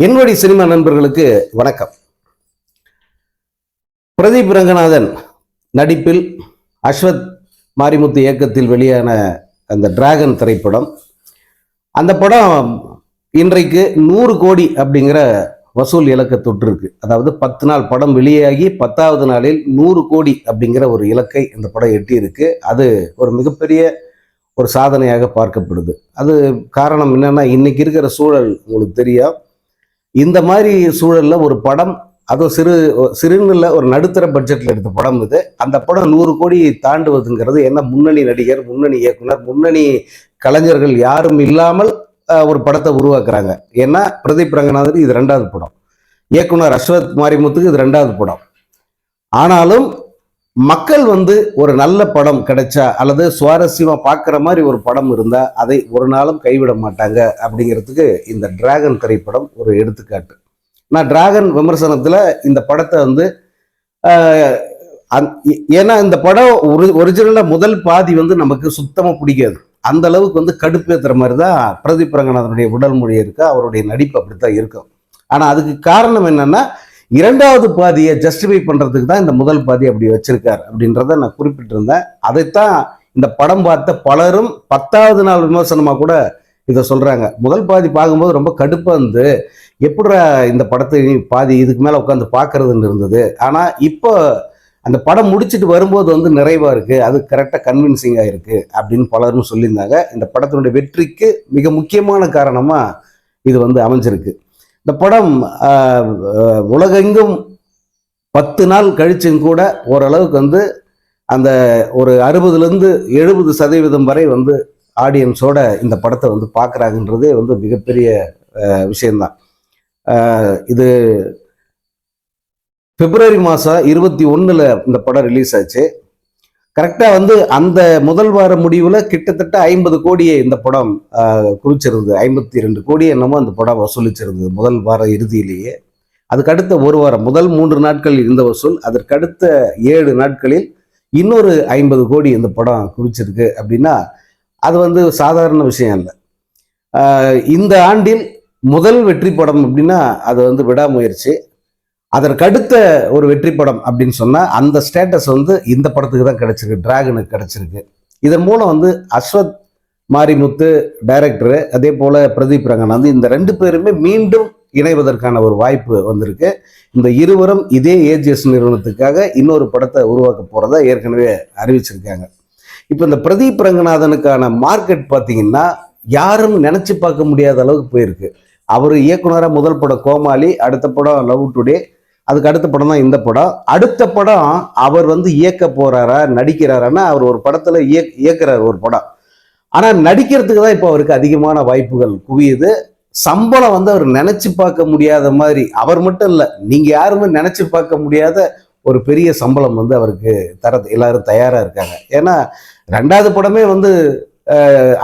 என்னுடைய சினிமா நண்பர்களுக்கு வணக்கம். பிரதீப் ரங்கநாதன் நடிப்பில் அஸ்வத் மாரிமுத்து இயக்கத்தில் வெளியான அந்த டிராகன் திரைப்படம். அந்த படம் இன்றைக்கு நூறு கோடி அப்படிங்கிற வசூல் இலக்கை தொற்றுருக்கு அதாவது பத்து நாள் படம் வெளியாகி பத்தாவது நாளில் நூறு கோடி அப்படிங்கிற ஒரு இலக்கை இந்த படம் எட்டியிருக்கு. அது ஒரு மிகப்பெரிய ஒரு சாதனையாக பார்க்கப்படுது. அது காரணம் என்னன்னா இன்னைக்கு இருக்கிற சூழல் உங்களுக்கு தெரியும். இந்த மாதிரி சூழல்ல ஒரு படம் அதுவும் சிறு சிறுநில ஒரு நடுத்தர பட்ஜெட்ல எடுத்த படம் இது. அந்த படம் நூறு கோடி தாண்டுவதுங்கிறது என்ன முன்னணி நடிகர் முன்னணி இயக்குனர் முன்னணி கலைஞர்கள் யாரும் இல்லாமல் ஒரு படத்தை உருவாக்குறாங்க. ஏன்னா பிரதீப் ரங்கநாதன் இது ரெண்டாவது படம். இயக்குனர் அஸ்வத் மாரிமுத்துக்கு இது ரெண்டாவது படம். ஆனாலும் மக்கள் வந்து ஒரு நல்ல படம் கிடைச்சா அல்லது சுவாரஸ்யமாக பார்க்குற மாதிரி ஒரு படம் இருந்தால் அதை ஒரு நாளும் கைவிட மாட்டாங்க அப்படிங்கிறதுக்கு இந்த டிராகன் திரைப்படம் ஒரு எடுத்துக்காட்டு. நான் டிராகன் விமர்சனத்தில் இந்த படத்தை வந்து அந்- ஏன்னா இந்த படம் ஒரு ஒரிஜினலாக முதல் பாதி வந்து நமக்கு சுத்தமாக பிடிக்காது. அந்த அளவுக்கு வந்து கடுப்பேற்றுற மாதிரி தான் பிரதீப் ரங்கநாதனுடைய உடல் மொழி இருக்கு. அவருடைய நடிப்பு அப்படித்தான் இருக்கும் ஆனால் அதுக்கு காரணம் என்னன்னா இரண்டாவது பாதியை ஜஸ்டிஃபை பண்ணுறதுக்கு தான் இந்த முதல் பாதி அப்படி வச்சிருக்கார் அப்படின்றத நான் குறிப்பிட்டிருந்தேன். அதைத்தான் இந்த படம் பார்த்த பலரும் பத்தாவது நாள் விமர்சனமாக கூட இதை சொல்கிறாங்க முதல் பாதி பார்க்கும்போது ரொம்ப கடுப்பாக இருந்து எப்படிடா இந்த படத்தை இனி பாதி இதுக்கு மேலே உட்காந்து பார்க்கறதுன்னு இருந்தது? ஆனால் இப்போ அந்த படம் முடிச்சிட்டு வரும்போது வந்து நிறைவாக இருக்குது அது கரெக்டாக கன்வின்சிங்காக இருக்குது அப்படின்னு பலரும் சொல்லியிருந்தாங்க. இந்த படத்தினுடைய வெற்றிக்கு மிக முக்கியமான காரணமாக இது வந்து அமைஞ்சிருக்கு. இந்த படம் உலகெங்கும் பத்து நாள் கழிச்சும் கூட ஓரளவுக்கு வந்து அந்த ஒரு அறுபதுலேருந்து எழுபது சதவீதம் வரை வந்து ஆடியன்ஸோட இந்த படத்தை வந்து பார்க்குறாங்கன்றதே வந்து மிகப்பெரிய விஷயந்தான் விஷயம்தான். இது பிப்ரவரி மாதம் இருபத்தி ஒன்றில் இந்த படம் ரிலீஸ் ஆச்சு. கரெக்டாக வந்து அந்த முதல் வார முடிவில் கிட்டத்தட்ட ஐம்பது கோடியை இந்த படம் குறிச்சிருந்தது ஐம்பத்தி ரெண்டு கோடி என்னமோ அந்த படம் வசூலிச்சிருந்தது முதல் வார இறுதியிலேயே. அதுக்கடுத்த ஒரு வாரம் முதல் மூன்று நாட்கள் இருந்த வசூல் அதற்கடுத்த ஏழு நாட்களில் இன்னொரு ஐம்பது கோடி இந்த படம் குவிச்சிருக்கு அப்படின்னா அது வந்து சாதாரண விஷயம் இல்லை இந்த ஆண்டில் முதல் வெற்றி படம் அப்படின்னா அது வந்து விடாமுயற்சி. அதற்கடுத்த ஒரு வெற்றி படம் அப்படின்னு சொன்னால் அந்த ஸ்டேட்டஸ் வந்து இந்த படத்துக்கு தான் கிடச்சிருக்கு டிராகனுக்கு கிடச்சிருக்கு. இதன் மூலம் வந்து அஸ்வத் மாரிமுத்து டைரக்டரு அதே போல் பிரதீப் ரங்கநாத் இந்த ரெண்டு பேருமே மீண்டும் இணைவதற்கான ஒரு வாய்ப்பு வந்திருக்கு. இந்த இருவரும் இதே ஏஜிஎஸ் நிறுவனத்துக்காக இன்னொரு படத்தை உருவாக்க போகிறதா ஏற்கனவே அறிவிச்சிருக்காங்க. இப்போ இந்த பிரதீப் ரங்கநாதனுக்கான மார்க்கெட் பார்த்தீங்கன்னா யாரும் நினச்சி பார்க்க முடியாத அளவுக்கு போயிருக்கு. அவர் இயக்குனராக முதல் படம் கோமாளி அடுத்த படம் லவ் டுடே அதுக்கு அடுத்த படம் தான் இந்த படம். அடுத்த படம் அவர் வந்து இயக்க போறாரா நடிக்கிறாரான்னா அவர் ஒரு படத்துல இயக் இயக்குறார் ஒரு படம். ஆனால் நடிக்கிறதுக்கு தான் இப்போ அவருக்கு அதிகமான வாய்ப்புகள் குவியுது. சம்பளம் வந்து அவர் நினைச்சு பார்க்க முடியாத மாதிரி அவர் மட்டும் இல்லை நீங்க யாருமே நினைச்சு பார்க்க முடியாத ஒரு பெரிய சம்பளம் வந்து அவருக்கு தர எல்லாரும் தயாரா இருக்காங்க. ஏன்னா ரெண்டாவது படமே வந்து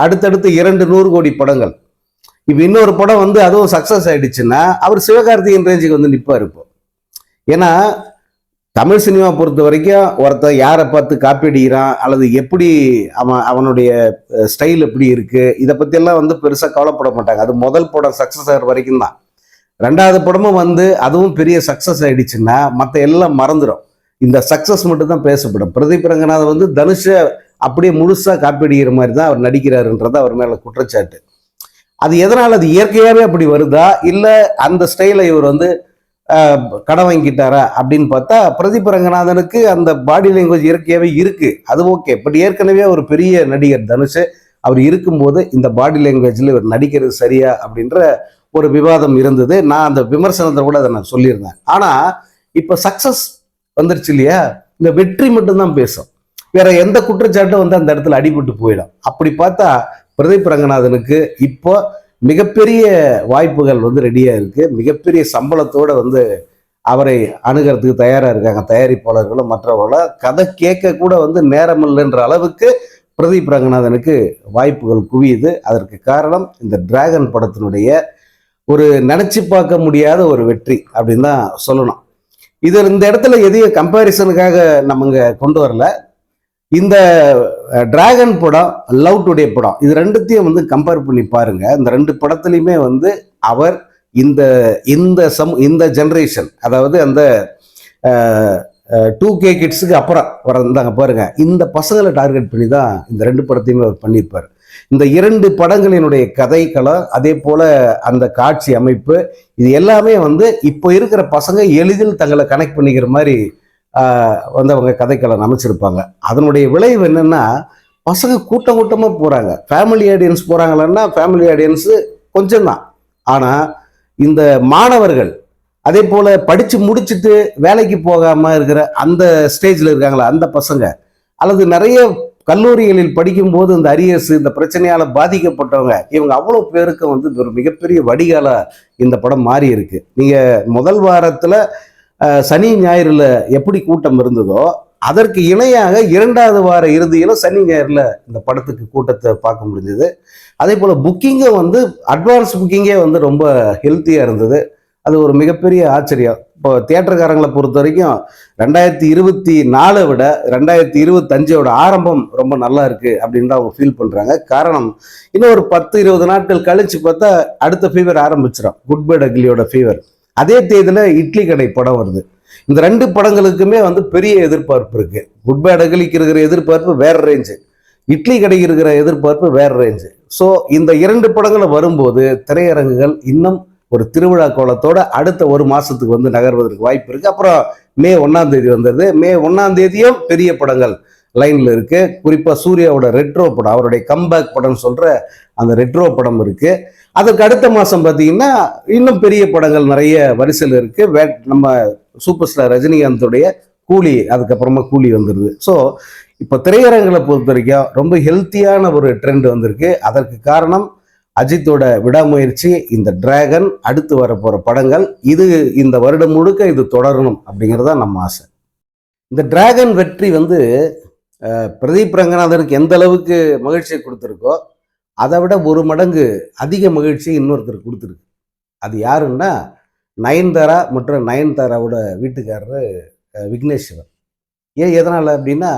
அடுத்தடுத்து இரண்டு நூறு கோடி படங்கள். இப்போ இன்னொரு படம் வந்து அதுவும் சக்சஸ் ஆயிடுச்சுன்னா அவர் சிவகார்த்திகேயன் ரேஞ்சுக்கு வந்து நிற்பார் இப்போ. ஏன்னா தமிழ் சினிமா பொறுத்த வரைக்கும் ஒருத்தன் யாரை பார்த்து காப்பி அடிக்கிறான் அல்லது எப்படி அவன் அவனுடைய ஸ்டைல் எப்படி இருக்கு இதை பற்றியெல்லாம் வந்து பெருசாக கவலைப்பட மாட்டாங்க. அது முதல் படம் சக்ஸஸ் ஆகிற வரைக்கும் தான். ரெண்டாவது படமும் வந்து அதுவும் பெரிய சக்ஸஸ் ஆகிடுச்சுன்னா மற்ற எல்லாம் மறந்துடும் இந்த சக்ஸஸ் மட்டும் தான் பேசப்படும். பிரதீப் ரங்கநாதன் வந்து தனுஷை அப்படியே முழுசாக காப்பி அடிக்கிற மாதிரி தான் அவர் நடிக்கிறாருன்றது அவர் மேலே குற்றச்சாட்டு. அது எதனால் அது இயற்கையாகவே அப்படி வருதா? இல்லை அந்த ஸ்டைலை இவர் வந்து கடன் வாங்கிட்டாரா அப்படின்னு பார்த்தா பிரதீப் ரங்கநாதனுக்கு அந்த பாடி லாங்குவேஜ் இயற்கையாகவே இருக்குது அது ஓகே பட் ஏற்கனவே ஒரு பெரிய நடிகர் தனுஷ் அவர் இருக்கும்போது இந்த பாடி லாங்குவேஜில் இவர் நடிக்கிறது சரியா அப்படின்ற ஒரு விவாதம் இருந்தது. நான் அந்த விமர்சனத்தை கூட அதை நான் சொல்லியிருந்தேன். ஆனால் இப்போ சக்ஸஸ் வந்துருச்சு இல்லையா? இந்த வெற்றி மட்டும்தான் பேசும். வேற எந்த குற்றச்சாட்டும் வந்து அந்த இடத்துல அடிபட்டு போயிடும். அப்படி பார்த்தா பிரதீப் ரங்கநாதனுக்கு இப்போ மிகப்பெரிய வாய்ப்புகள் வந்து ரெடியாக இருக்கு. மிகப்பெரிய சம்பளத்தோடு வந்து அவரை அணுகிறதுக்கு தயாராக இருக்காங்க. தயாரிப்பாளர்களும் மற்றவர்களும். கதை கேட்க கூட வந்து நேரம் இல்லைன்ற அளவுக்கு பிரதீப் ரங்கநாதனுக்கு வாய்ப்புகள் குவியுது. அதற்கு காரணம் இந்த டிராகன் படத்தினுடைய ஒரு நினச்சி பார்க்க முடியாத ஒரு வெற்றி அப்படின்னு தான் சொல்லணும். இது இந்த இடத்துல எதையும் கம்பேரிசனுக்காக நம்ம இங்க கொண்டு வரல. இந்த டிராகன் படம் லவ் டுடே படம் இது ரெண்டுத்தையும் வந்து கம்பேர் பண்ணி பாருங்க. இந்த ரெண்டு படத்துலையுமே வந்து அவர் இந்த இந்த சம் இந்த ஜென்ரேஷன் அதாவது அந்த டூ கே கிட்ஸுக்கு அப்புறம் வரந்தாங்க பாருங்க. இந்த பசங்களை டார்கெட் பண்ணி தான் இந்த ரெண்டு படத்தையுமே அவர் பண்ணியிருப்பார். இந்த இரண்டு படங்களினுடைய கதைக்களம் அதே போல அந்த காட்சி அமைப்பு இது எல்லாமே வந்து இப்போ இருக்கிற பசங்க எளிதில் தங்களை கனெக்ட் பண்ணிக்கிற மாதிரி வந்து அவங்க கதைக்களம் அமைச்சிருப்பாங்க அதனுடைய விளைவு என்னென்னா பசங்க கூட்டம் கூட்டமாக போகிறாங்க ஃபேமிலி ஆடியன்ஸ் போகிறாங்களன்னா ஃபேமிலி ஆடியன்ஸு கொஞ்சம் தான் ஆனால் இந்த மாணவர்கள் அதே போல் படித்து முடிச்சுட்டு வேலைக்கு போகாமல் இருக்கிற அந்த ஸ்டேஜில் இருக்காங்களா அந்த பசங்க அல்லது நிறைய கல்லூரிகளில் படிக்கும்போது இந்த அரியர்ஸ் இந்த பிரச்சனையால் பாதிக்கப்பட்டவங்க இவங்க அவ்வளோ பேருக்கு வந்து ஒரு மிகப்பெரிய வடிகால இந்த படம் மாறி இருக்கு நீங்கள் முதல் வாரத்தில் சனி ஞாயிறுல எப்படி கூட்டம் இருந்ததோ அதற்கு இணையாக இரண்டாவது வார இறுதியில் சனி ஞாயிறுல இந்த படத்துக்கு கூட்டத்தை பார்க்க முடிஞ்சது. அதே போல் புக்கிங்கும் வந்து அட்வான்ஸ் புக்கிங்கே வந்து ரொம்ப ஹெல்த்தியாக இருந்தது. அது ஒரு மிகப்பெரிய ஆச்சரியம். இப்போ தியேட்டர்காரங்களை பொறுத்த வரைக்கும் ரெண்டாயிரத்தி இருபத்தி நாலை விட ரெண்டாயிரத்தி இருபத்தஞ்சோட ஆரம்பம் ரொம்ப நல்லா இருக்குது அப்படின்னு தான் அவங்க ஃபீல் பண்ணுறாங்க காரணம் இன்னும் ஒரு பத்து இருபது நாட்கள் கழிச்சு பார்த்தா அடுத்த ஃபீவர் ஆரம்பிச்சிடும் குட் பை அக்லியோட ஃபீவர் அதே தேதியில் இட்லி கடை படம் வருது. இந்த ரெண்டு படங்களுக்குமே வந்து பெரிய எதிர்பார்ப்பு இருக்கு. குட் பை டக்லிக்கு இருக்கிற எதிர்பார்ப்பு வேற ரேஞ்சு இட்லி கடைக்கு இருக்கிற எதிர்பார்ப்பு வேற ரேஞ்சு ஸோ இந்த இரண்டு படங்களும் வரும்போது திரையரங்குகள் இன்னும் ஒரு திருவிழா கோலத்தோட அடுத்த ஒரு மாசத்துக்கு வந்து நகர்வதற்கு வாய்ப்பு இருக்கு. அப்புறம் மே ஒன்னாம் தேதி வந்தது மே ஒன்னாம் தேதியும் பெரிய படங்கள். லைன்ல இருக்கு. குறிப்பா சூர்யாவோட ரெட்ரோ படம் அவருடைய கம்பேக் படம் சொல்ற அந்த ரெட்ரோ படம் இருக்கு. அதற்கு அடுத்த மாசம் பார்த்தீங்கன்னா இன்னும் பெரிய படங்கள் நிறைய வரிசையில் இருக்கு. வே- நம்ம சூப்பர் ஸ்டார் ரஜினிகாந்தோடைய கூலி அதுக்கப்புறமா கூலி வந்துடுது ஸோ இப்போ திரையரங்களை பொறுத்த வரைக்கும் ரொம்ப ஹெல்த்தியான ஒரு ட்ரெண்ட் வந்திருக்கு. அதற்கு காரணம் அஜித்தோட விடாமுயற்சி இந்த டிராகன் அடுத்து வரப்போகிற படங்கள். இது இந்த வருடம் முழுக்க இது தொடரணும் அப்படிங்கிறதா நம்ம ஆசை. இந்த டிராகன் வெற்றி வந்து பிரதீப் ரங்கநாதனுக்கு எந்த அளவுக்கு மகிழ்ச்சியை கொடுத்துருக்கோ அதை விட ஒரு மடங்கு அதிக மகிழ்ச்சியை இன்னொருத்தர் கொடுத்துருக்கு. அது யாருன்னா நயன்தாரா மற்றும் நயன்தாராவோட வீட்டுக்காரர் விக்னேஸ்வரன் ஏன் எதனால் அப்படின்னா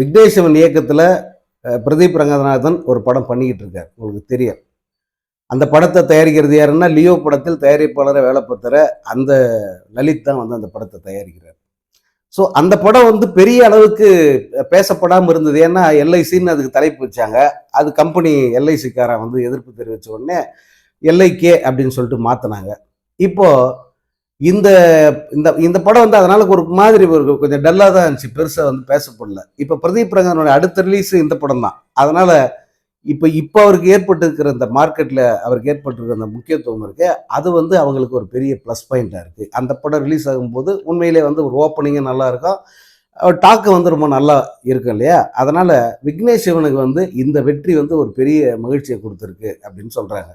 விக்னேஸ்வரன் இயக்கத்தில் பிரதீப் ரங்கநாதன் ஒரு படம் பண்ணிக்கிட்டு இருக்கார். உங்களுக்கு தெரியும். அந்த படத்தை தயாரிக்கிறது யாருன்னா லியோ படத்தில் தயாரிப்பாளரை வேலை பார்த்துற அந்த லலித் தான் வந்து அந்த படத்தை தயாரிக்கிறார். ஸோ அந்த படம் வந்து பெரிய அளவுக்கு பேசப்படாமல் இருந்தது. ஏன்னா எல்ஐசின்னு அதுக்கு தலைப்பு வச்சாங்க. அது கம்பெனி எல்ஐசிக்காரன் வந்து எதிர்ப்பு தெரிவித்த உடனே எல்ஐகே அப்படின்னு சொல்லிட்டு மாற்றினாங்க இப்போ இந்த இந்த இந்த படம் வந்து அதனால் ஒரு மாதிரி ஒரு கொஞ்சம் டல்லாக தான் இருந்துச்சு. பெருசாக வந்து பேசப்படல. இப்போ பிரதீப் ரங்கனோட அடுத்த ரிலீஸ் இந்த படம் தான். அதனால் இப்போ இப்போ அவருக்கு ஏற்பட்டிருக்கிற இந்த மார்க்கெட்டில் அவருக்கு ஏற்பட்டிருக்கிற அந்த முக்கியத்துவம் இருக்கு. அது வந்து அவங்களுக்கு ஒரு பெரிய ப்ளஸ் பாயிண்டாக இருக்குது அந்த படம் ரிலீஸ் ஆகும்போது உண்மையிலே வந்து ஒரு ஓப்பனிங்கும் நல்லா இருக்கும். டாக்கு வந்து ரொம்ப நல்லா இருக்கும் இல்லையா? அதனால் விக்னேஷ் சிவனுக்கு வந்து இந்த வெற்றி வந்து ஒரு பெரிய மகிழ்ச்சியை கொடுத்துருக்கு அப்படின்னு சொல்கிறாங்க